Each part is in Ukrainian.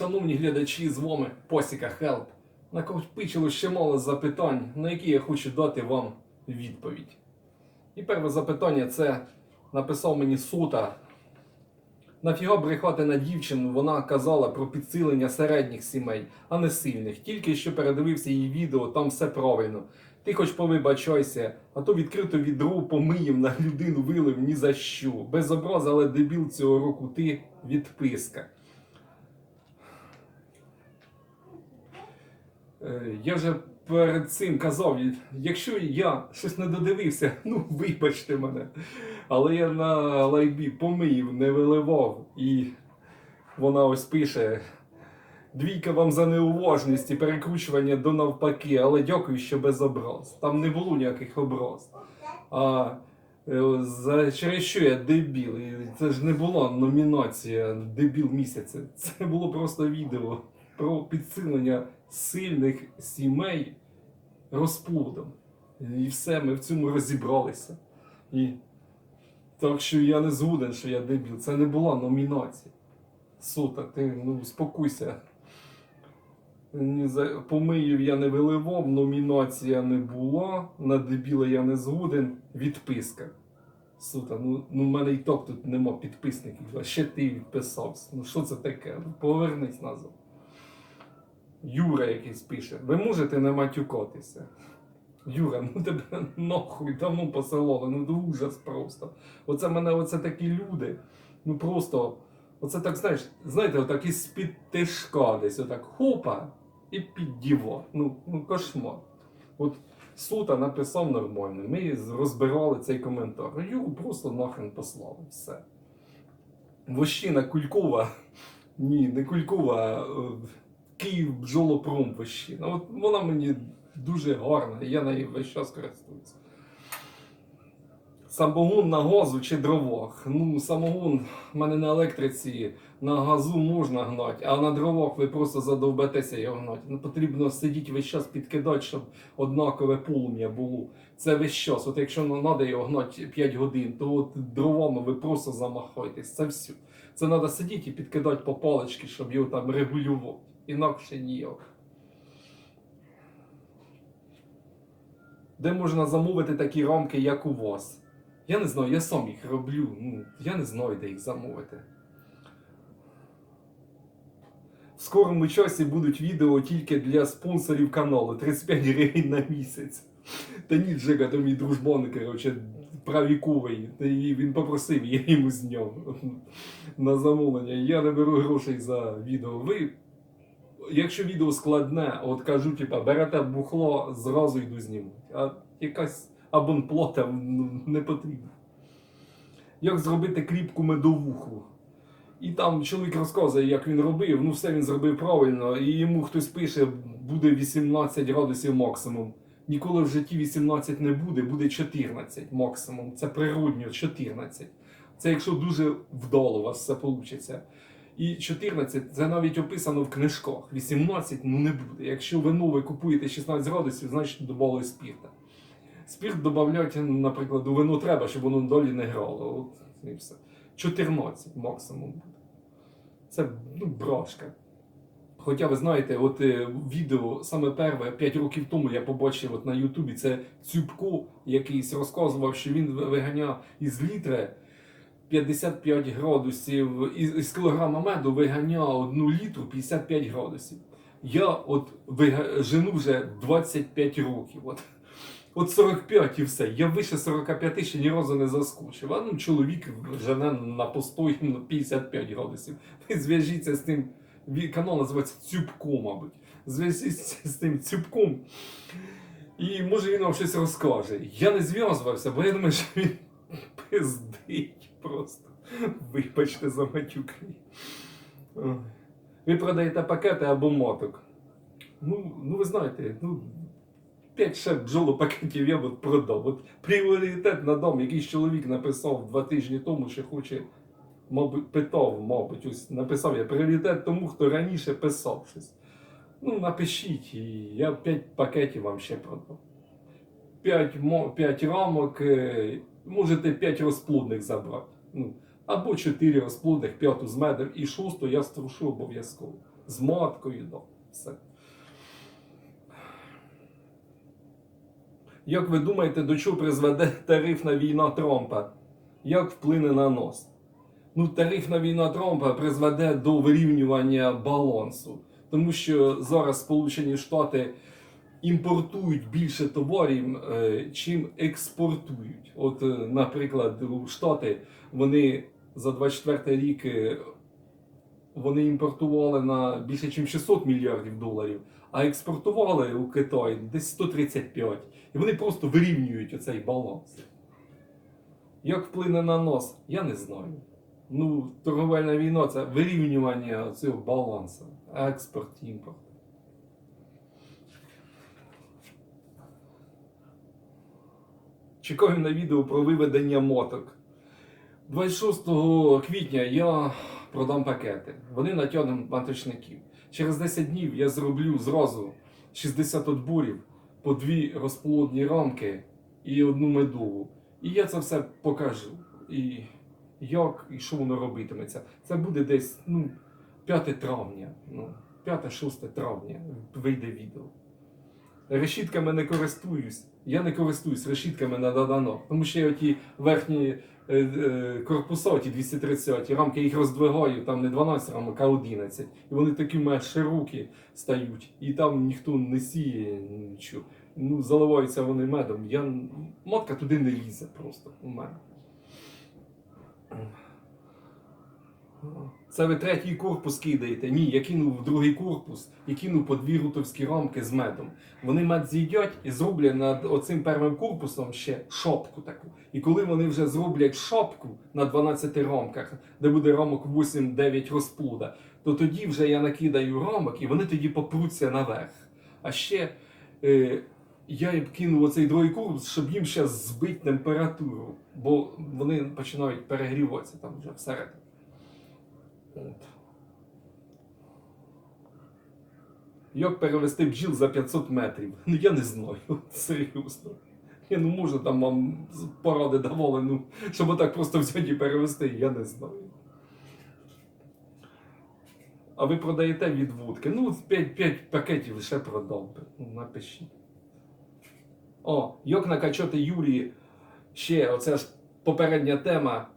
Шановні глядачі, з вами Посіка Хелп. Накопичило ще мало запитань, на які я хочу дати вам відповідь. І перше запитання це написав мені сута. Нафіга брехати на дівчину, вона казала про підсилення середніх сімей, а не сильних. Тільки що передивився її відео, там все правильно. Ти хоч повибачайся, а то відкрито відру помиїв на людину вилив ні за що. Без образи, але дебіл цього року ти відписка. Я вже перед цим казав, якщо я щось не додивився, ну вибачте мене. Але я на лайбі помиїв, не виливав. І вона ось пише. Двійка вам за неуважність і перекручування до навпаки, але дякую, що без образ. Там не було ніяких образ. А е, за через що я дебіл? І Це ж не була номінація Дебіл місяця. Це було просто відео про підсилення сильних сімей розплодом. І все, ми в цьому розібралися. І так що я не згоден, що я дебіл. Це не була номінація. Сута, ти ну за помиїв я не виливав, номінація не була, на дебіла я не згоден, відписка. Сута, ну, ну в мене і так тут нема підписників, а ще ти відписався. Ну що це таке? Ну, Повернись назад. Юра якийсь пише, ви можете не матюкатися. Юра, ну тебе нахуй давно посилали, ну це ужас просто. Оце мене, оце такі люди. Ну просто, оце так, знаєш, знаєте, отак із під тишка десь, отак хопа і під діва. Ну, ну кошмар. От Сута написав нормально. Ми розбирали цей коментар. Юру просто нахрен послали. Все. Вощина Кулькова. Ні, не Кулькова, е, Київ бджолопром Вощина. От вона мені дуже гарна, я нею весь час користуюся. Самогон на газу чи дровах. Ну, самогон в мене на електриці на газу можна гнати, а на дровах ви просто задовбетеся його гнати. Ну, потрібно сидіти весь час підкидати, щоб однакове полум'я було. Це весь час. От якщо треба його гнати 5 годин, то от дровами ви просто замахаєтесь. Це все. Це треба сидіти і підкидати по палички, щоб його там регулювати. Інакше ніяк. Де можна замовити такі рамки, як у вас? Я не знаю, я сам їх роблю. Ну, я не знаю, де їх замовити. В скорому часі будуть відео тільки для спонсорів каналу 35 гривень на місяць. Та ні, Джека, то мій дружбан, коротше, правіковий. Він попросив, я йому зняв на замовлення. Я не беру грошей за відео. Ви, якщо відео складне, от кажу, типа, берете бухло, зразу йду знімати. А якась абонплата ну, не потрібна. Як зробити кріпку медовуху? І там чоловік розказує, як він робив. Ну, все він зробив правильно, і йому хтось пише, буде 18 градусів максимум. Ніколи в житті 18 не буде, буде 14 максимум. Це природньо 14. Це якщо дуже вдало у вас все вийде. І 14 це навіть описано в книжках. 18 ну не буде. Якщо вино ви купуєте 16 градусів, значить додали спірта. Спірт додати, наприклад, у вино треба, щоб воно долі не грало. От і все. 14 максимум буде. Це ну, брашка. Хоча ви знаєте, от е, відео саме перше 5 років тому я побачив от на Ютубі це Цюбко якийсь розказував, що він виганяв із літри 55 градусів, із, кілограма меду виганяв одну літру 55 градусів. Я от жену вже 25 років. От. От 45 і все. Я вище 45 ще ні разу не заскочив. А ну чоловік жене на постой 55 градусів. Ви зв'яжіться з тим. Канал називається Цюбко, мабуть. Зв'яжіться з тим цюбком. І може він вам щось розкаже. Я не зв'язувався, бо я думаю, що він пиздить просто. Вибачте за матюки. Ви продаєте пакети або моток. Ну, ну ви знаєте, ну 5 ще бджолопакетів я б продав. От пріоритет на дом. Якийсь чоловік написав два тижні тому, що хоче, мабуть, питав, мабуть, ось написав я пріоритет тому, хто раніше писав щось. Ну, напишіть, і я 5 пакетів вам ще продав. 5, 5 рамок, е, можете 5 розплодних забрати. Ну, або 4 розплодних, п'яту з медом і шосту я струшу обов'язково. З маткою, да, все. Як ви думаєте, до чого призведе тарифна війна Трампа? Як вплине на нас? Ну, тарифна війна Трампа призведе до вирівнювання балансу, тому що зараз Сполучені Штати імпортують більше товарів, е, чим експортують. От, е, наприклад, у Штати вони за 24 рік е, вони імпортували на більше, ніж 600 мільярдів доларів, а експортували у Китай десь 135. І вони просто вирівнюють оцей баланс. Як вплине на нас, я не знаю. Ну, торговельна війна це вирівнювання цього балансу. Експорт, імпорт. Чекаю на відео про виведення моток. 26 квітня я продам пакети. Вони натягнуть маточників. Через 10 днів я зроблю зразу 60 отборів по дві розплодні рамки і одну медову. І я це все покажу. І як і що воно робитиметься. Це буде десь ну, 5 травня. Ну, 5-6 травня вийде відео. Решітками не користуюсь. Я не користуюсь решітками на доданок, тому що я ті верхні е, е, корпуса, ті 230 рамки, їх роздвигаю, там не 12 рамок, а 11. І вони такі в широкі стають, і там ніхто не сіє нічого. Ну, заливаються вони медом. Я... Матка туди не лізе просто у мене. Це ви третій корпус кидаєте. Ні, я кинув в другий корпус і кинув по дві рутовські рамки з медом. Вони мед з'їдять і зроблять над оцим першим корпусом ще шопку таку. І коли вони вже зроблять шопку на 12 рамках, де буде рамок 8-9 розплода, то тоді вже я накидаю рамок і вони тоді попруться наверх. А ще е, я їм кинув оцей другий корпус, щоб їм ще збити температуру, бо вони починають перегріватися там вже всередині. От. Як перевести бджіл за 500 метрів? Ну я не знаю, серйозно. Я ну можу там вам поради давали, ну, щоб отак просто взяти і перевести, я не знаю. А ви продаєте відводки? Ну, 5, 5 пакетів лише продав би. Ну, напишіть. О, як накачати Юлії ще, оце ж попередня тема.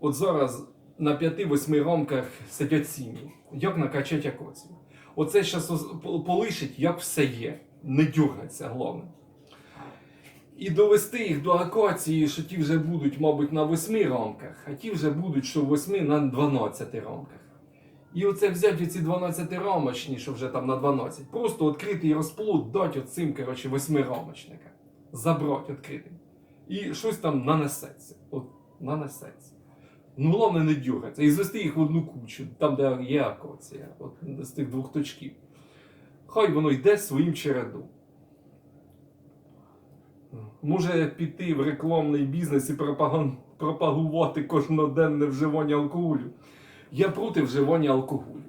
От зараз на 5-8 рамках сидять сім'ї. Як накачати акоцію? Оце зараз полишить, як все є. Не дюргаться, головне. І довести їх до акації, що ті вже будуть, мабуть, на 8 рамках, а ті вже будуть, що 8 на 12 рамках. І оце взяти ці 12 рамочні, що вже там на 12, просто відкритий розплод дати оцим, коротше, 8 рамочника. Забрати відкритим. І щось там нанесеться. От нанесеться. Ну, головне не дюргатися. І звести їх в одну кучу, там, де є акація, от з тих двох точків. Хай воно йде своїм чередом. Може піти в рекламний бізнес і пропагувати кожноденне вживання алкоголю. Я проти вживання алкоголю.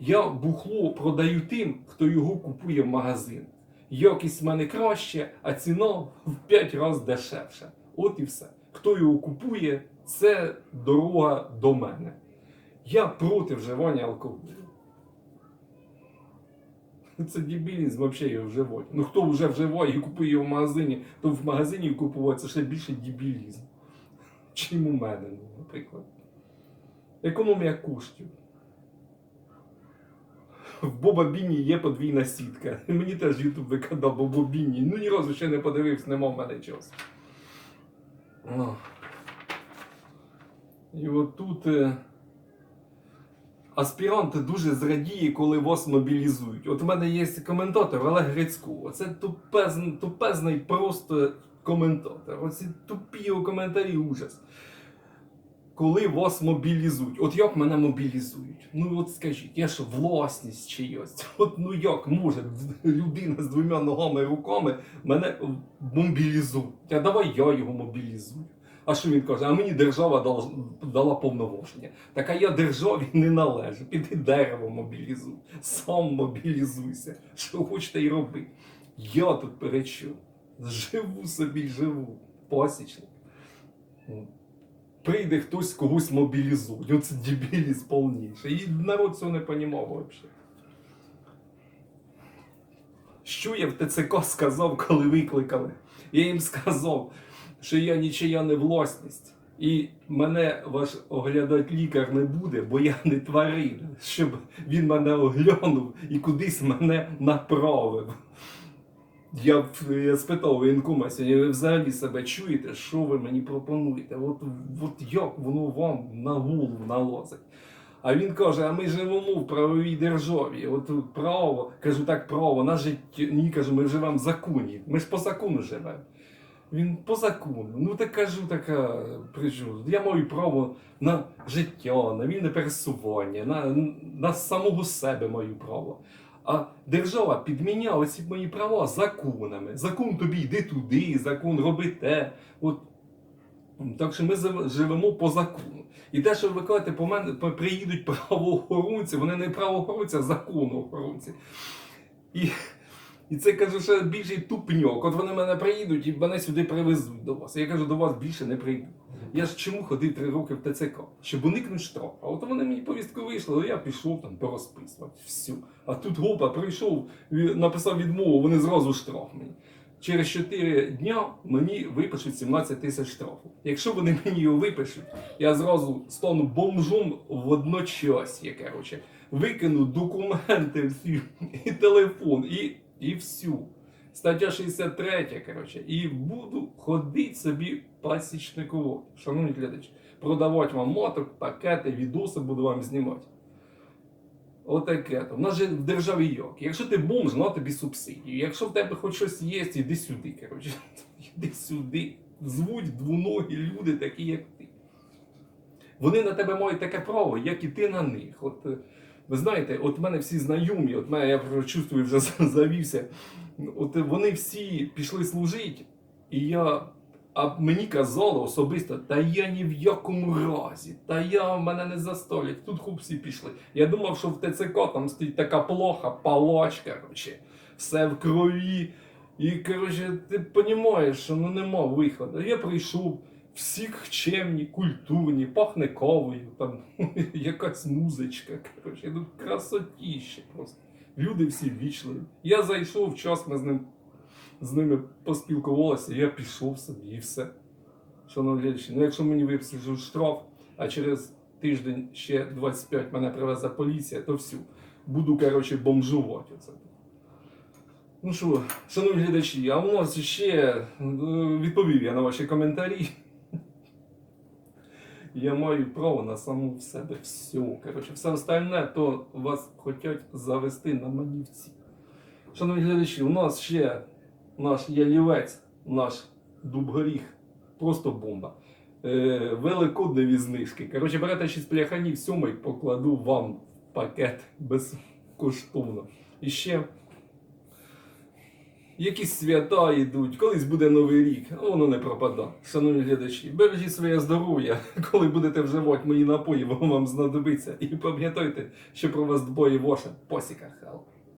Я бухло продаю тим, хто його купує в магазин. Якість в мене краще, а ціна в 5 разів дешевша. От і все. Хто його купує, це дорога до мене. Я проти вживання алкоголю. Це дебілізм взагалі його вживати. Ну хто вже вживає і купує його в магазині, то в магазині купувати це ще більше дебілізм. Чим у мене, ну, наприклад. Економія коштів. В Боба Біні є подвійна сітка. Мені теж Ютуб викидав Бобо Біні. Ну ні разу ще не подивився, нема в мене часу. І от тут е, аспірант дуже зрадіє, коли вас мобілізують. От у мене є коментатор Олег Грицько. Оце тупезний, тупезний просто коментатор. Оці тупі його коментарі ужас. Коли вас мобілізують. От як мене мобілізують? Ну от скажіть, я що власність чиясь? От ну як може людина з двома ногами і руками мене мобілізує? А давай я його мобілізую. А що він каже? А мені держава дала, дала повноваження. Так а я державі не належу. Піди дерево мобілізуй, сам мобілізуйся. Що хочете й роби. Я тут перечу. Живу собі, живу. Пасічник. прийде хтось когось мобілізує. Оце дебілість повніший. І народ цього не понімав взагалі. Що я в ТЦК сказав, коли викликали? Я їм сказав, що я нічия не власність. І мене ваш оглядати лікар не буде, бо я не тварина, щоб він мене оглянув і кудись мене направив. Я, я спитав воєнкома сьогодні, ви взагалі себе чуєте, що ви мені пропонуєте? От, от як воно вам на голову налазить? А він каже: а ми живемо в правовій державі. От право, кажу, так право на життя. Ні, кажу, ми живемо в законі. Ми ж по закону живемо. Він по закону. Ну так кажу, така причу. Я маю право на життя, на вільне пересування, на, на самого себе маю право. А держава підміняє оці мої права законами. Закон тобі йди туди, закон роби те. От. Так що ми живемо по закону. І те, що ви кажете, по мене приїдуть правоохоронці, вони не правоохоронці, а законоохоронці. І, і це кажу, що більший тупньок. От вони мене приїдуть і мене сюди привезуть до вас. Я кажу, до вас більше не прийду. Я ж чому ходив три роки в ТЦК? Щоб уникнути штрафу. А от вони мені повістку вийшли, я пішов там порозписувати. Всю. А тут гопа прийшов, написав відмову, вони зразу штраф мені. Через 4 дня мені випишуть 17 тисяч штрафу. Якщо вони мені його випишуть, я зразу стану бомжом водночас, коротше. Викину документи всі, і телефон, і, і всю. Стаття 63, коротше, і буду ходити собі пасічниково. Шановні глядачі, продавати вам моток, пакети, відоси буду вам знімати. Отаке. то. В нас же в державі як. Якщо ти бомж, на тобі субсидію. Якщо в тебе хоч щось є, іди сюди, коротше. Іди сюди. Звуть двоногі люди, такі, як ти. Вони на тебе мають таке право, як і ти на них. От, е, ви знаєте, от мене всі знайомі, от мене я вже чувствую, вже завівся. От вони всі пішли служити, і я. А мені казали особисто, та я ні в якому разі, та я мене не заставлять. Тут хлопці пішли. Я думав, що в ТЦК там стоїть така плоха, палач, коротше, все в крові. І коротше, ти розумієш, що ну нема виходу. Я прийшов, всі чемні, культурні, пахне кавою, там якась музичка. Коротше, ну красотіще просто. Люди всі ввічливі. Я зайшов, час ми з ним з ними поспілкувалися, я пішов собі і все. Шановні глядачі, ну якщо мені випишуть штраф, а через тиждень ще 25 мене привезе поліція, то всю. Буду, коротше, бомжувати. Оце. Ну що, шановні глядачі, а у нас ще е, відповів я на ваші коментарі. Я маю право на саму в себе все. Коротше, все остальне, то вас хочуть завести на манівці. Шановні глядачі, у нас ще наш ялівець, наш дубгоріх, просто бомба. Е, великодневі знижки. Коротше, берете 6 пляханів, сьомий покладу вам в пакет безкоштовно. І ще якісь свята йдуть, колись буде новий рік, воно не пропада. Шановні глядачі, бережіть своє здоров'я, коли будете вживати мої напої, воно вам знадобиться. І пам'ятайте, що про вас дбоє ваша посіка Хел.